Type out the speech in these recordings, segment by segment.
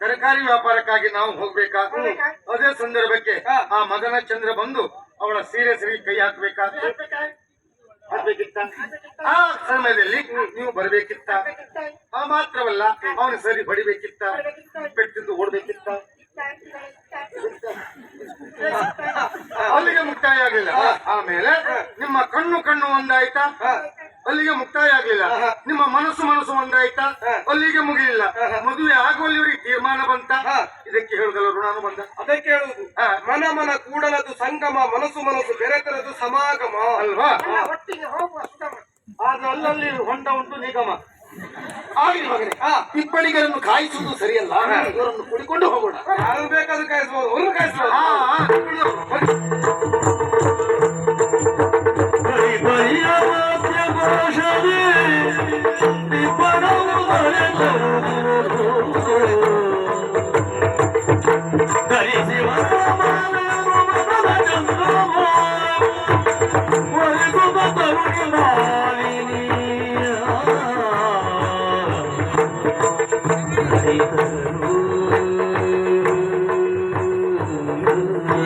ತರಕಾರಿ ವ್ಯಾಪಾರಕ್ಕಾಗಿ ನಾವು ಹೋಗ್ಬೇಕಾ? ಅದೇ ಸಂದರ್ಭಕ್ಕೆ ಆ ಮದನ ಚಂದ್ರ ಬಂದು ಅವಳ ಸೀರೆ ಸರಿ ಕೈ ಹಾಕ್ಬೇಕಾ? ಹಾಕ್ಬೇಕಿತ್ತ? ಆ ಸಮಯದಲ್ಲಿ ನೀವು ಬರಬೇಕಿತ್ತ? ಆ ಮಾತ್ರವಲ್ಲ ಅವನು ಸರಿ ಬಡಿಬೇಕಿತ್ತ ಪೆಟ್ಟಿದ್ದು ಓಡ್ಬೇಕಿತ್ತ? ಅಲ್ಲಿಗೆ ಮುಕ್ತಾಯ ಆಗ್ಲಿಲ್ಲ. ಆಮೇಲೆ ನಿಮ್ಮ ಕಣ್ಣು ಕಣ್ಣು ಒಂದಾಯ್ತಾ? ಅಲ್ಲಿಗೆ ಮುಕ್ತಾಯ ಆಗ್ಲಿಲ್ಲ. ನಿಮ್ಮ ಮನಸ್ಸು ಮನಸ್ಸು ಒಂದಾಯ್ತಾ? ಅಲ್ಲಿಗೆ ಮುಗಿಲಿಲ್ಲ. ಮದುವೆ ಇದಕ್ಕೆ ಋಣಾನುಬಂಧ ಅದಕ್ಕೆ ಹೇಳುವುದು. ಮನ ಮನ ಕೂಡಲದು ಸಂಗಮ ಮನಸ್ಸು ಮನಸ್ಸು ಬೆರೆತರದು ಸಮಾಗಮ. ಅಲ್ವಾ? ಒಟ್ಟಿಗೆ ಹೋಗುವ ಸುಗಮ ಆದ್ರೆ ಅಲ್ಲಲ್ಲಿ ಹೊಂಡ ಉಂಟು ನಿಗಮ. ಆಗ್ಲಿ ಮಗನೇ. ಇಬ್ಬಳಿಗರನ್ನು ಕಾಯಿಸುವುದು ಸರಿಯಲ್ಲ. ಇವರನ್ನು ಕುಡಿಕೊಂಡು ಹೋಗೋಣ. ಯಾರು ಬೇಕಾದ್ರೂ ಕಾಯಿಸಬಹುದು ಅವರು ಕಾಯಿಸ್ಬೋದು.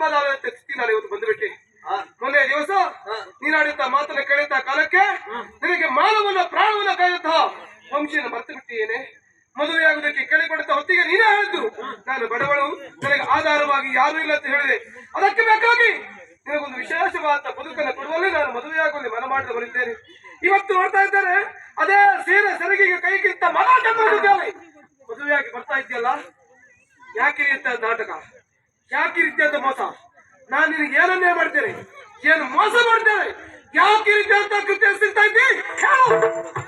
ನಂಬಲಾರದ ಸ್ಥಿತಿ ನಾನು ಇವತ್ತು ಬಂದ್ಬಿಟ್ಟೆ. ಮೊನ್ನೆ ದಿವಸ ನೀನಾಡಿದ ಮಾತನ್ನ ಕೇಳಿದ ಕಾಲಕ್ಕೆ ನಿನಗೆ ಮಾನವನ ಪ್ರಾಣವನ್ನ ಕಾಯುತ್ತಾ ವಂಶಿಯನ್ನು ಮರೆತು ಬಿಟ್ಟಿಯೇನೆ. ಆಗುದಕ್ಕೆ ಕೇಳಿಕೊಡುತ್ತ ಹೊತ್ತಿಗೆ ನೀನೇ ಹೇಳಿದ್ದು ನಾನು ಬಡವಳು ನನಗೆ ಆಧಾರವಾಗಿ ಯಾರು ಇಲ್ಲ ಅಂತ ಹೇಳಿದೆ. ಅದಕ್ಕೆ ಬೇಕಾಗಿ ನಿನಗೊಂದು ವಿಶೇಷವಾದ ಬದುಕನ್ನು ಕೊಡುವಲ್ಲಿ ನಾನು ಮದುವೆಯಾಗುವಲ್ಲಿ ಮನ ಮಾಡಿದ ಬರುತ್ತೇನೆ ಇವತ್ತು ನೋಡ್ತಾ ಇದ್ದಾರೆ ಅದೇ ಸೀರೆ ಸೆರಗಿಗೆ ಕೈಗಿಂತ ಮನ ಮದುವೆಯಾಗಿ ಬರ್ತಾ ಇದೆಯಲ್ಲ ಯಾಕೆ ಅಂತ ನಾಟಕ? ಯಾಕೆ ರೀತಿಯಾದ ಮೋಸ? ನಾನು ನಿನಗೆ ಏನನ್ನೇ ಮಾಡ್ತೇನೆ? ಏನು ಮೋಸ ಮಾಡ್ತೇನೆ? ಯಾಕೆ ರೀತಿಯಾದ ಕೃತ್ಯ ಸಿಗ್ತಾ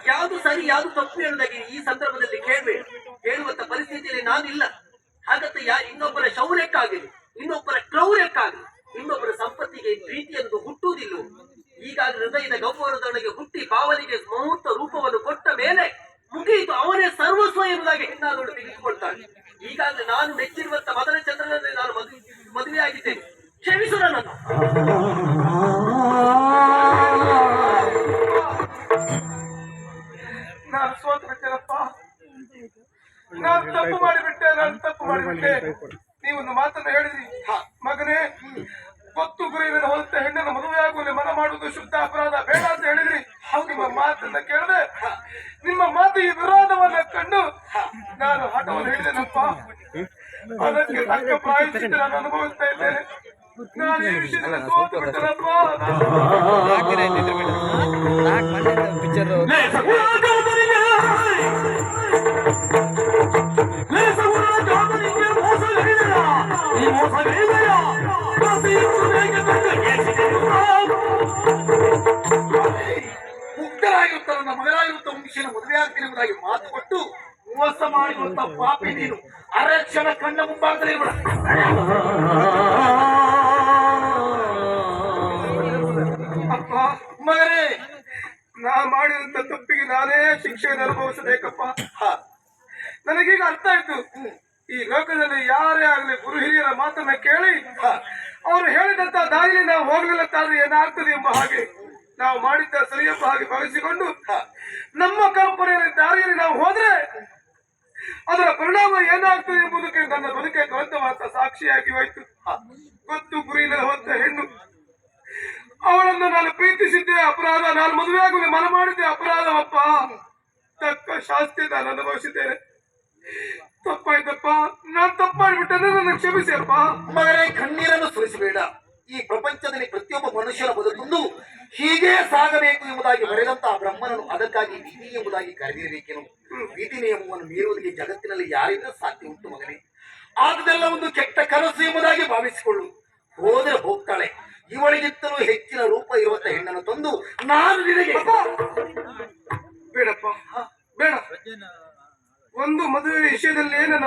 ಯಾವುದು ಸರಿ, ಯಾವುದು ತಪ್ಪು ಹೇಳುವುದಾಗಿ ಈ ಸಂದರ್ಭದಲ್ಲಿ ಕೇಳಬೇಡಿ. ಹೇಳುವಂತ ಪರಿಸ್ಥಿತಿಯಲ್ಲಿ ನಾನಿಲ್ಲ ಹಾಗಂತ ಯಾ ಇನ್ನೊಬ್ಬರ ಶೌರ್ಯಕ್ಕಾಗಲಿ, ಇನ್ನೊಬ್ಬರ ಕ್ರೌರ್ಯಕ್ಕಾಗಲಿ, ಇನ್ನೊಬ್ಬರ ಸಂಪತ್ತಿಗೆ ಪ್ರೀತಿ ಎಂದು ಹುಟ್ಟುವುದಿಲ್ಲ. ಈಗಾಗಲೇ ಹೃದಯದ ಗೌರವದೊಳಗೆ ಹುಟ್ಟಿ ಭಾವನೆಗೆ ಮುಹೂರ್ತ ರೂಪವನ್ನು ಒಂದು ನೀವೊಂದು ಮಾತನ್ನ ಹೇಳಿದ್ರಿ. ಮಗನೇ ಗೊತ್ತು ಗುರಿಯನ್ನು ಹೋದಂತ ಹೆಣ್ಣನ್ನು ಮದುವೆಯಾಗುವಲ್ಲಿ ಮನ ಮಾಡುವುದು ಶುದ್ಧ ಅಪರಾಧ ಬೇಡ ಅಂತ ಹೇಳಿದ್ರಿ. ನಿಮ್ಮ ಮಾತನ್ನ ಕೇಳದೆ ನಿಮ್ಮ ಮಾತು ಈ ವಿರೋಧವನ್ನ ಕಂಡು ನಾನು ಹಠವನ್ನು ಹೇಳಿದೆನಪ್ಪ. ಅದಕ್ಕೆ ತಕ್ಕ ಪ್ರಾಯಶ್ಚಿತ್ತ ನಾನು ಅನುಭವಿಸ್ತಾ ಇದ್ದೇನೆ. ನಾನು ಈ ವಿಷಯದಲ್ಲಿ ಸೋತು ಬಿಟ್ಟೆನಪ್ಪ. ಮುಗ್ಧರಾಗಿರುತ್ತ ನನ್ನ ಮಗನಾಗಿರುತ್ತ ವಂಶಿನ ಮದುವೆ ಆಗ್ತೀನಿ ಎಂಬುದಾಗಿ ಮಾತು ಕೊಟ್ಟು ಮೋಸ ಮಾಡಿರುವಂತ ಪಾಪಿ ನೀನು. ಅರಕ್ಷಣ ಕಣ್ಣ ಮುಂಭಾಗದಲ್ಲಿ ಇರಬೇಡ. ಅಪ್ಪ, ಮಗನೇ, ನಾ ಮಾಡಿದಂತ ತಪ್ಪಿಗೆ ನಾನೇ ಶಿಕ್ಷೆಯನ್ನು ಅನುಭವಿಸಬೇಕಪ್ಪ. ನನಗೀಗ ಅರ್ಥ ಆಯ್ತು. ಈ ಲೋಕದಲ್ಲಿ ಯಾರೇ ಆಗಲಿ ಗುರು ಹಿರಿಯರ ಮಾತನ್ನ ಕೇಳಿ ಅವರು ಹೇಳಿದಂತ ದಾರಿಯಲ್ಲಿ ನಾವು ಹೋಗಲಿಲ್ಲ ತಾದ್ರೆ ಏನಾಗ್ತದೆ ಎಂಬ ಹಾಗೆ ನಾವು ಮಾಡಿದ್ದ ಸರಿಯಪ್ಪ ಹಾಗೆ ಭಾವಿಸಿಕೊಂಡು ನಮ್ಮ ಕಂಪನಿಯಲ್ಲಿ ದಾರಿಯಲ್ಲಿ ನಾವು ಹೋದ್ರೆ ಅದರ ಪರಿಣಾಮ ಏನಾಗ್ತದೆ ಎಂಬುದಕ್ಕೆ ನನ್ನ ಬದುಕೆ ಗ್ರಂಥವಾದ ಸಾಕ್ಷಿಯಾಗಿ ಹೋಯ್ತು. ಗೊತ್ತು ಗುರಿ ಹೋದ ಹೆಣ್ಣು. ಅವಳನ್ನು ನಾನು ಪ್ರೀತಿಸಿದ್ದೆ, ಅಪರಾಧ, ನಾನು ಮದುವೆಯಾಗಲು ಮನ ಮಾಡಿದ್ದೆ ಅಪರಾಧವಪ್ಪ. ತಕ್ಕ ಶಾಸ್ತಿ ನಾನು ಅನುಭವಿಸಿದ್ದೇನೆ. ತಪ್ಪಾಯ್ತಪ್ಪ. ನಾನ್ ತಪ್ಪಾಡ್ಬಿಟ್ಟೆ ನನ್ನ ಕ್ಷಮಿಸಿ ಅಪ್ಪ. ಮಗನೇ ಕಣ್ಣೀರನ್ನು ಸುರಿಸಬೇಡ. ಈ ಪ್ರಪಂಚದಲ್ಲಿ ಪ್ರತಿಯೊಬ್ಬ ಮನುಷ್ಯನ ಬದುಕುಂದು ಹೀಗೆ ಸಾಗಬೇಕು ಎಂಬುದಾಗಿ ಬರೆದಂತಹ ಬ್ರಹ್ಮನನ್ನು ಅದಕ್ಕಾಗಿ ವಿಧಿ ಎಂಬುದಾಗಿ ಕರೆದಿರಬೇಕೇನು. ವಿಧಿ ನಿಯಮವನ್ನು ಮೀರುವುದಕ್ಕೆ ಜಗತ್ತಿನಲ್ಲಿ ಯಾರಿಂದ ಸಾಧ್ಯ ಉಂಟು ಮಗನೇ. ಆದದೆಲ್ಲ ಒಂದು ಕೆಟ್ಟ ಕನಸು ಎಂಬುದಾಗಿ ಭಾವಿಸಿಕೊಳ್ಳು. ಹೋದರೆ ಹೋಗ್ತಾಳೆ. ಇವಳಿಗಿಂತಲೂ ಹೆಚ್ಚಿನ ರೂಪ ಇರುವಂತ ಹೆಣ್ಣನ್ನು ತಂದು ನಾನು ನಿನಗೆ ಬೇಡಪ್ಪ ಬೇಡ ಒಂದು ಮದುವೆ ವಿಷಯದಲ್ಲಿ ನನ್ನ